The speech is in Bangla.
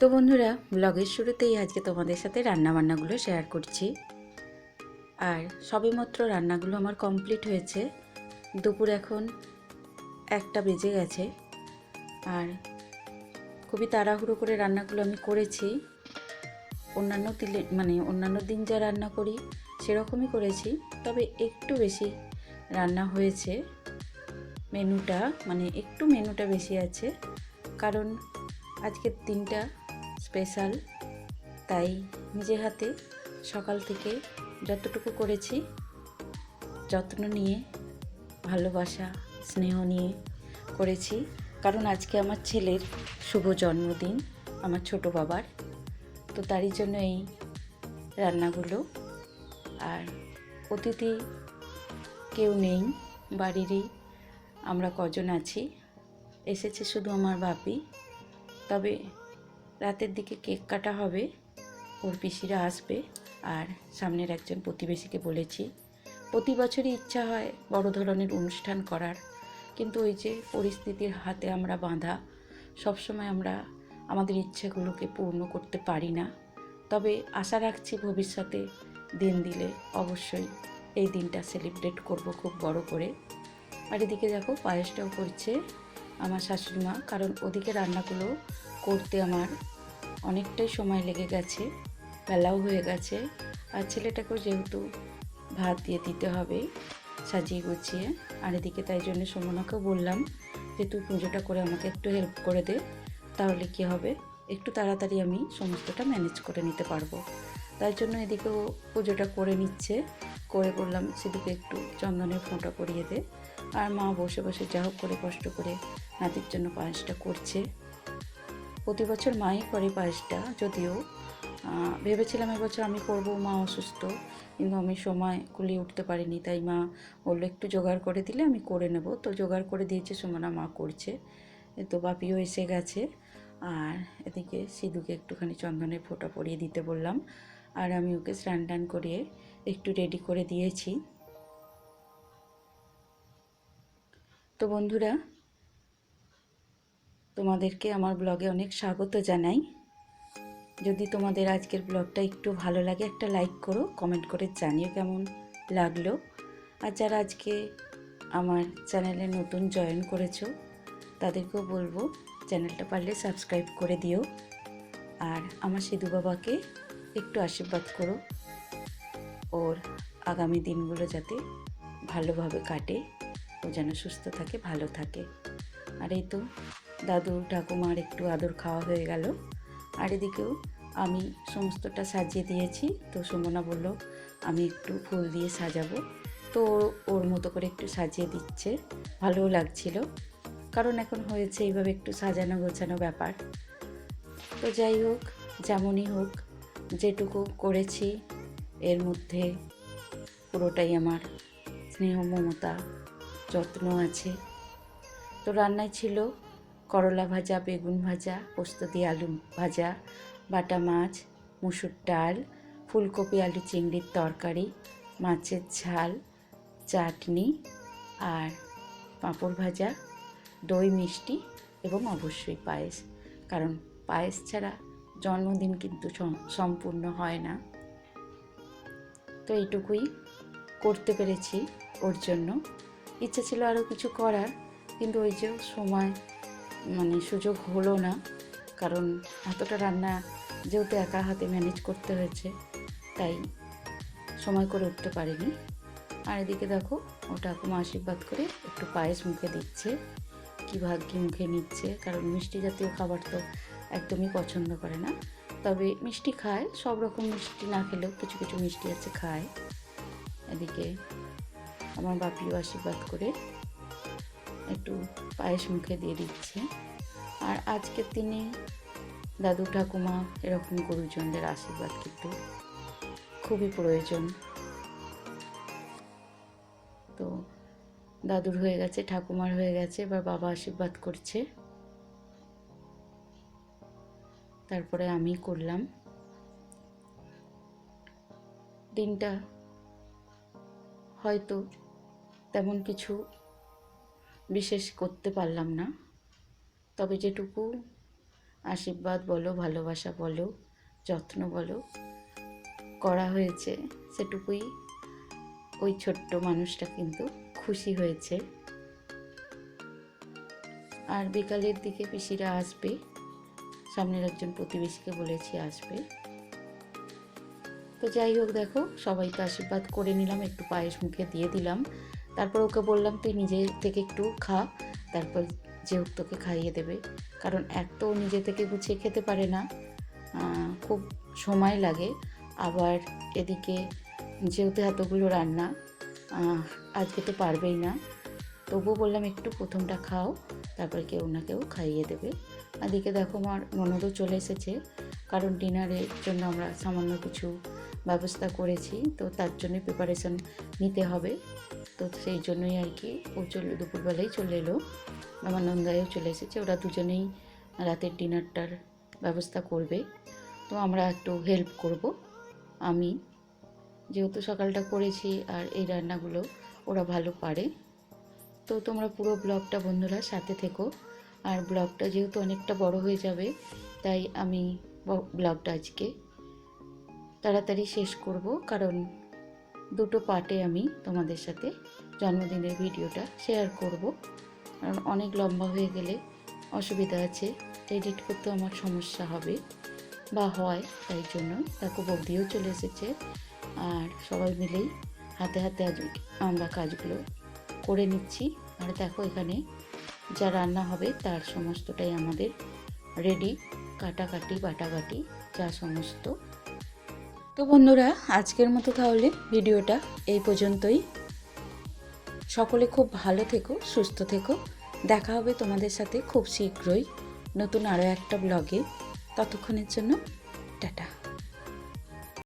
তো বন্ধুরা ব্লগের শুরুতেই আজকে তোমাদের সাথে রান্নাবান্নাগুলো শেয়ার করছি। আর সবেমাত্র রান্নাগুলো আমার কমপ্লিট হয়েছে। দুপুর এখন একটা বেজে গেছে। আর খুবই তাড়াহুড়ো করে রান্নাগুলো আমি করেছি। অন্যান্য দিলে মানে অন্যান্য দিন যা রান্না করি, সেরকমই করেছি। তবে একটু বেশি রান্না হয়েছে। মেনুটা মানে একটু মেনুটা বেশি আছে। কারণ আজকের দিনটা স্পেশাল। তাই নিজে হাতে সকাল থেকে যতটুকু করেছি, যত্ন নিয়ে, ভালোবাসা, স্নেহ নিয়ে করেছি। কারণ আজকে আমার ছেলের শুভ জন্মদিন, আমার ছোট বাবার। তো তারই জন্য এই রান্নাগুলো। আর অতিথি কেউ নেই, বাড়িরই আমরা কজন আছি। এসেছে শুধু আমার বাপি তবে রাতের দিকে কেক কাটা হবে। ওর পিসিরা আসবে আর সামনের একজন প্রতিবেশীকে বলেছি, প্রতি বছরই ইচ্ছা হয় বড় ধরনের অনুষ্ঠান করার। কিন্তু ওই যে পরিস্থিতির হাতে আমরা বাঁধা, সবসময় আমরা আমাদের ইচ্ছেগুলোকে পূর্ণ করতে পারি না। তবে আশা রাখছি ভবিষ্যতে দিন দিলে অবশ্যই এই দিনটা সেলিব্রেট করব খুব বড় করে। আর এদিকে দেখো, পায়েসটাও করছে আমার শাশুড়ি মা, কারণ ওদিকে রান্নাগুলো করতে আমার অনেকটাই সময় লেগে গেছে, বেলাও হয়ে গেছে। আর ছেলেটাকেও যেহেতু ভাত দিয়ে দিতে হবে, সাজিয়ে গুছিয়ে। আর এদিকে তাই জন্য সুমনাকেও বললাম যে, তুই পুজোটা করে আমাকে একটু হেল্প করে দে, তাহলে কি হবে? একটু তাড়াতাড়ি আমি সমস্তটা ম্যানেজ করে নিতে পারব। তাই জন্য এদিকেও পুজোটা করে নিচ্ছে। করে বললাম, সেদিকে একটু চন্দনের ফোঁটা করিয়ে দে। আর মা বসে বসে যা হোক করে কষ্ট করে নাতির জন্য পায়েসটা করছে। প্রতি বছর মাই করে পায়েসটা, যদিও ভেবেছিলাম এবছর আমি করব, মা অসুস্থ, কিন্তু আমি সময় কুলিয়ে উঠতে পারিনি, তাই মা বলল, একটু জোগাড় করে দিলে আমি করে নেব। তো জোগাড় করে দিয়েছে, সুমনা মা করছে তো বাপিও এসে গেছে, আর এদিকে সিধুকে একটুখানি চন্দনের ফোঁটা পরিয়ে দিতে বললাম, আর আমি ওকে স্নান টান করিয়ে একটু রেডি করে দিয়েছি। তো বন্ধুরা তোমাদেরকে আমার ব্লগে অনেক স্বাগত জানাই। যদি তোমাদের আজকের ব্লগটা একটু ভালো লাগে, একটা লাইক করো, কমেন্ট করে জানিও কেমন লাগল। আর যারা আজকে আমার চ্যানেলে নতুন জয়েন করেছ, তাদেরকেও বলব, চ্যানেলটা পারলে সাবস্ক্রাইব করে দিও। আর আমার সিধু বাবাকে একটু আশীর্বাদ করো, ওর আগামী দিনগুলো যাতে ভালোভাবে কাটে, ও যেন সুস্থ থাকে, ভালো থাকে। আর এই তো দাদু ঠাকুমার একটু আদর খাওয়া হয়ে গেল। আর এদিকেও আমি সমস্তটা সাজিয়ে দিয়েছি। তো সুমনা বলল, আমি একটু ফুল দিয়ে সাজাবো। তো ওর মতো করে একটু সাজিয়ে দিচ্ছে। ভালোও লাগছিল। কারণ এখন হয়েছে এইভাবে একটু সাজানো গোছানো ব্যাপার। তো যাই হোক, যেমনই হোক, যেটুকু করেছি, এর মধ্যে পুরোটাই আমার স্নেহ মমতা, যত্ন আছে। তো রান্নায় ছিল করলা ভাজা, বেগুন ভাজা, পোস্ত দিয়ে আলু ভাজা, বাটা মাছ, মুসুর ডাল, ফুলকপি, আলু চিংড়ির তরকারি, মাছের ঝাল, চাটনি আর পাঁপড় ভাজা, দই, মিষ্টি এবং অবশ্যই পায়েস। কারণ পায়েস ছাড়া জন্মদিন কিন্তু সম্পূর্ণ হয় না। তো এইটুকুই করতে পেরেছি ওর জন্য। ইচ্ছা ছিল আরও কিছু করার, কিন্তু ওই যে সময় মানে সুযোগ হলো না। কারণ এতটা রান্না যেহেতু একা হাতে ম্যানেজ করতে হয়েছে, তাই সময় করে উঠতে পারিনি। আর এদিকে দেখো, ও ঠাকুমা আশীর্বাদ করে একটু পায়েস মুখে দিচ্ছে, কি ভাগ্যি মুখে নিচ্ছে। কারণ মিষ্টি জাতীয় খাবার তো একদমই পছন্দ করে না। তবে মিষ্টি খায়, সব রকম মিষ্টি না খেলেও কিছু কিছু মিষ্টি আছে খায়। এদিকে আমার বাপিও আশীর্বাদ করে একটু পায়েস মুখে দিয়ে দিচ্ছে। আর আজকের দিনে দাদু ঠাকুমা এরকম গুরুজনদের আশীর্বাদ কিন্তু খুবই প্রয়োজন। তো দাদুর হয়ে গেছে, ঠাকুমার হয়ে গেছে, এবার বাবা আশীর্বাদ করছে। তারপরে আমি করলাম। দিনটা হয়তো তেমন কিছু বিশেষ করতে পারলাম না। তবে যেটুকু আশীর্বাদ বলো, ভালোবাসা বলো, যত্ন বলো, করা হয়েছে, সেটুকুই ওই ছোট্ট মানুষটা কিন্তু খুশি হয়েছে। আর বিকালের দিকে পিসিরা আসবে। সামনের একজন প্রতিবেশীকে বলেছি আসবে। তো যাই হোক, দেখো সবাইকে আশীর্বাদ করে নিলাম, একটু পায়েস মুখে দিয়ে দিলাম। তারপর ওকে বললাম, তুই নিজে থেকে একটু খা, তারপর যে তোকে খাইয়ে দেবে। কারণ এক তো নিজে থেকে গুছিয়ে খেতে পারে না খুব সময় লাগে। আবার এদিকে যেহেতু এতগুলো রান্না আজকে তো পারবেই না। তবুও বললাম, একটু প্রথমটা খাও, তারপরে কেউ না কেউ খাইয়ে দেবে। এদিকে দেখো, আমার ননদও চলে এসেছে। কারণ ডিনারের জন্য আমরা সামান্য কিছু ব্যবস্থা করেছি, তো তার জন্য প্রিপারেশন নিতে হবে। তো সেই জন্যই আর কি ও চলে, দুপুরবেলায় চলে এলো। আমার নন্দায়ও চলে এসেছে, ওরা দুজনেই রাতের ডিনারটার ব্যবস্থা করবে। তো আমরা একটু হেল্প করব, আমি। যেহেতু সকালটা করেছি আর এই রান্নাগুলো ওরা ভালো পারে। তো তোমরা পুরো ব্লগটা বন্ধুরা সাথে থেকো। আর ব্লগটা যেহেতু অনেকটা বড় হয়ে যাবে, তাই আমি ব্লগটা আজকে তাড়াতাড়ি শেষ করব, কারণ দুটো পার্টে আমি তোমাদের সাথে জন্মদিনের ভিডিওটা শেয়ার করব। কারণ অনেক লম্বা হয়ে গেলে অসুবিধা আছে, এডিট করতে আমার সমস্যা হবে বা হয়, তাই জন্য দেখো বৌদিও চলে এসেছে। আর সবাই মিলেই হাতে হাতে আজ আমরা কাজগুলো করে নিচ্ছি। আর দেখো এখানে যা রান্না হবে তার সমস্তটাই আমাদের রেডি, কাটাকাটি, বাটাকাটি, যা সমস্ত তো বন্ধুরা, আজকের মতো তাহলে ভিডিওটা এই পর্যন্তই। সকলে খুব ভালো থেকো, সুস্থ থেকো। দেখা হবে তোমাদের সাথে খুব শীঘ্রই নতুন আরও একটা ব্লগে। ততক্ষণের জন্য, টাটা।